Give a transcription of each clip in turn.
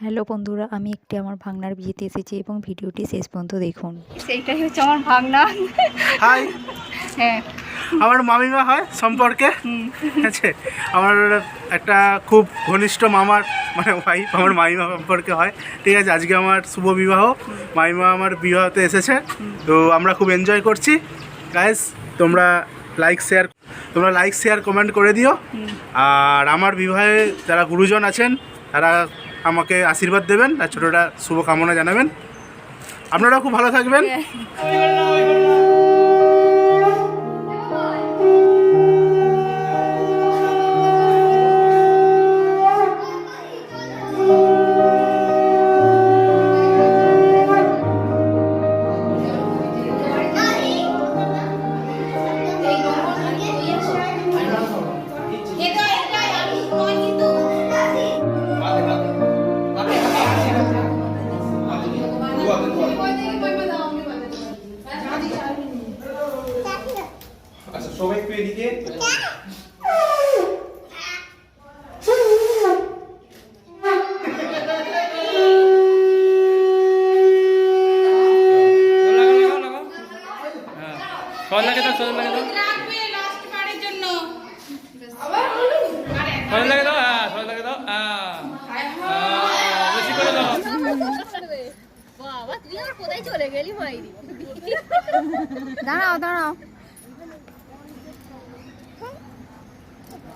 Hello বন্ধুরা আমি একটি আমার ভাগনার বিয়েতে এসেছি এবং ভিডিওটি শেষ পর্যন্ত দেখুন। সেইটাই হচ্ছে আমার ভাগনা হাই। হ্যাঁ। আমার মামিমা হয় সম্পর্কে। ঠিক আছে আমার একটা খুব ঘনিষ্ঠ মামার মানে ওয়াইফ আমার মামিমা সম্পর্কে হয়। ঠিক আছে আজকে আমার শুভ বিবাহ। মামিমা আমার বিবাহতে এসেছে। তো আমরা খুব এনজয় করছি। গাইস তোমরা লাইক শেয়ার তোমরা লাইক শেয়ার কমেন্ট করে দিও। আর আমার বিবাহে যারা গুরুজন আছেন তারা আমাকে আশীর্বাদ দেবেন। আর ছোটোটা শুভকামনা জানাবেন। আপনারাও খুব ভালো থাকবেন। এদিকে। সল লাগে দাও সল লাগে দাও সল লাগে দাও হ্যাঁ সল লাগে দাও হ্যাঁ। হ্যাঁ, বেশি করে দাও। বাবা তুই আমার কোথায় চলে গেলি মাইরি দাঁড়াও দাঁড়াও কি কি কি ও। না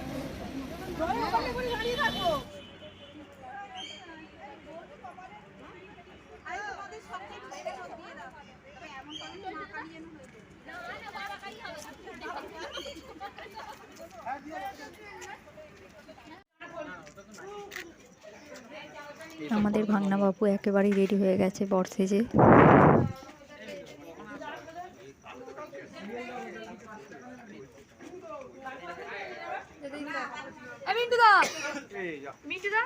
আমাদের ভাঙনা বাবু একেবারেই রেডি হয়ে গেছে বর সেজে মিন্টু দা মিন্টু দা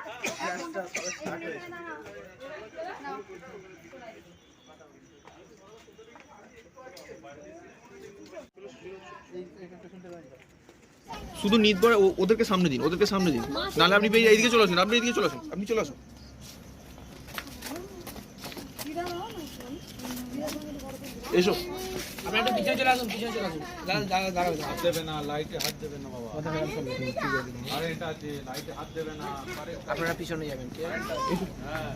শুধু ও- ওদেরকে সামনে দিন, ওদেরকে সামনে দিন। নাহলে আপনি এইদিকে চলে আসুন, আপনি এদিকে চলে আসুন, আপনি চলে আসুন। এসো। আপনি একটু পিছনে চলে আসুন পিছনে চলে আসুন। দাঁড়া দাঁড়া দাঁড়া হাত দেবে না লাইটে হাত দেবে না বাবা। আরে এটা আছে লাইটে হাত দেবে না আপনারা পিছনে যাবেন ঠিক হ্যাঁ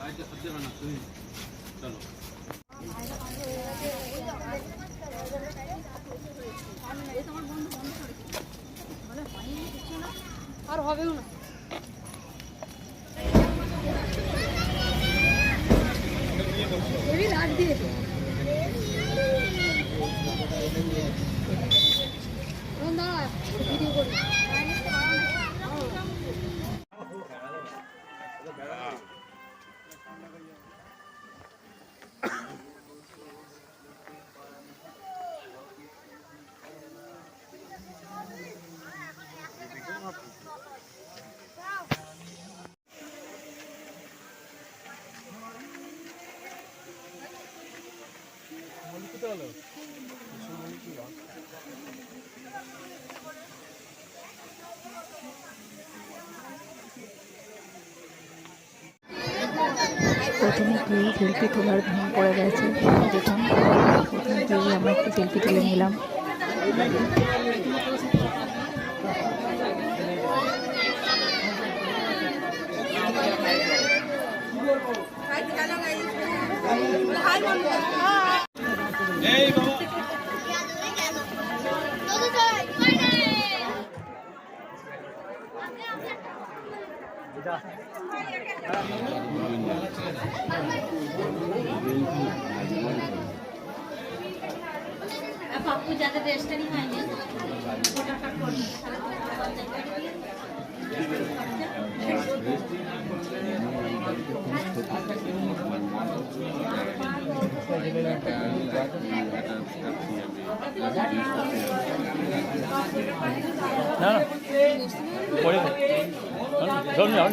লাইটে হাত দেবে না তুমি। চলো। হলো প্রথমে গিয়ে জিলপি তোলার ভাঙ পড়ে গেছে দেখুন প্রথমে গিয়ে আমরা একটু জিলপি তুলে নিলাম Hi, Mom. পাপ্পু যাতে রেস্টারই হয়নি না না। পরে ধরুন আমার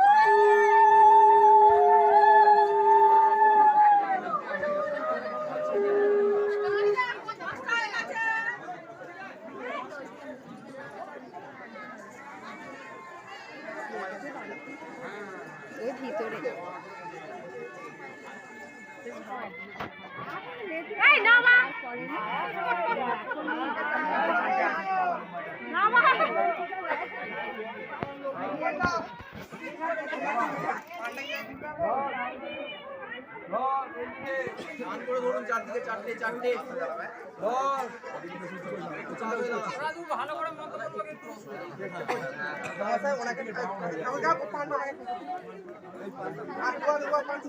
এই নামা নামা করে ধরুন চারদিকে চারটে চারটে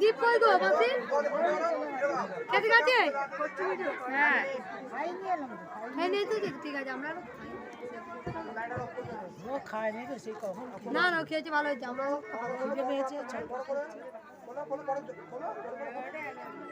দীপ কই গো বাসি খেতে গেছে হ্যাঁ হ্যাঁ তো ঠিক আছে আমরা না না খেয়েছে ভালো হয়েছে আমরা খিদে পেয়েছে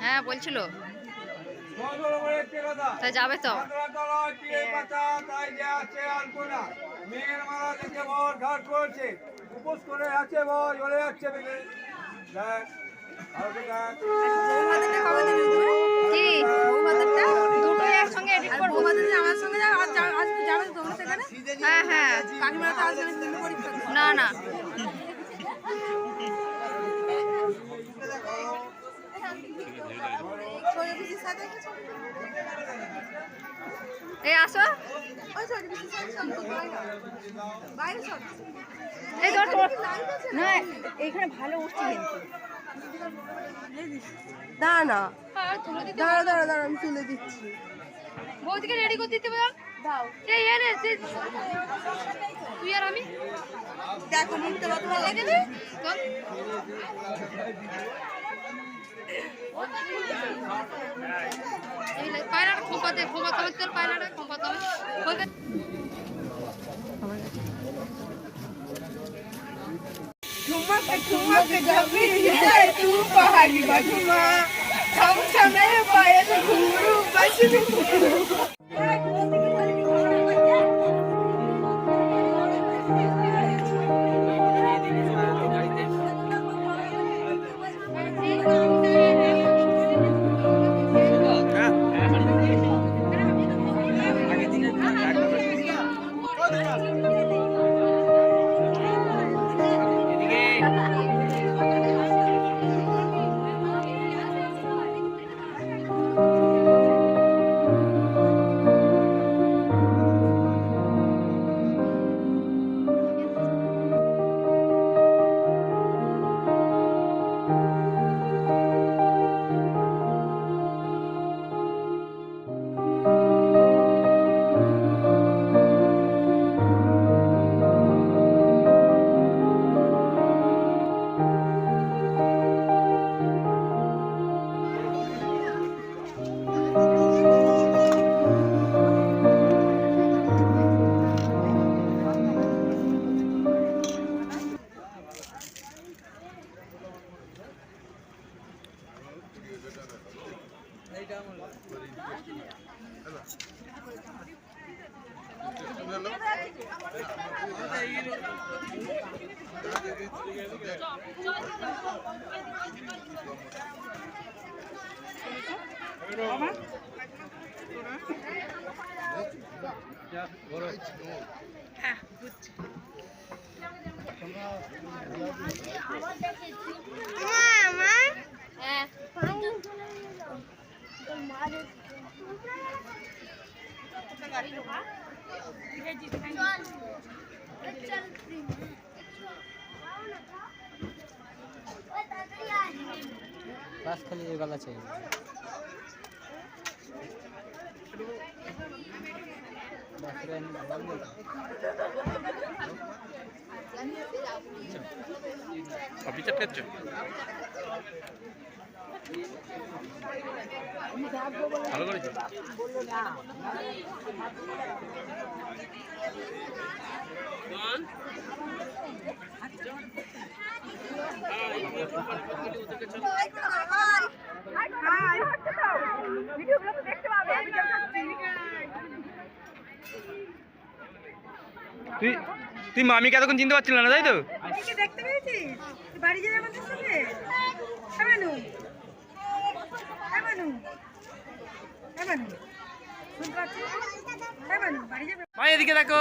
হ্যাঁ বলছিল তা যাবে। তো মেয়ের বর ঘাট করছে উপোস করে আছে বর চলে যাচ্ছে কি? দুটোই একসঙ্গে এডিট করব। আমার সঙ্গে যাবে তোমরা সেখানে? হ্যাঁ হ্যাঁ। না না। এই আসো। এই ধর না এইখানে ভালো উঠছে কিন্তু দাঁড়া না। দিতে দাঁড়া দাঁড়া দাঁড়া আমি তুলে দিচ্ছি। বৌদিকে রেডি করে দিতে বল। দাও। এই তুই আর আমি। দেখো মুখটা ভালো লাগে না। চল এই সব পায়রাটা খোঁপাতে খোঁপাতে হবে Thank you. পায়রাটা খোঁপাতে হবে খোঁপাতে ঠুমক যাবি তু পাহাড়ি বাজুমা ছম ছমে পায়েল তুই তুই কতক্ষণ এতক্ষণ চিনতে পারছিল না তাই তো? এদিকে দেখো।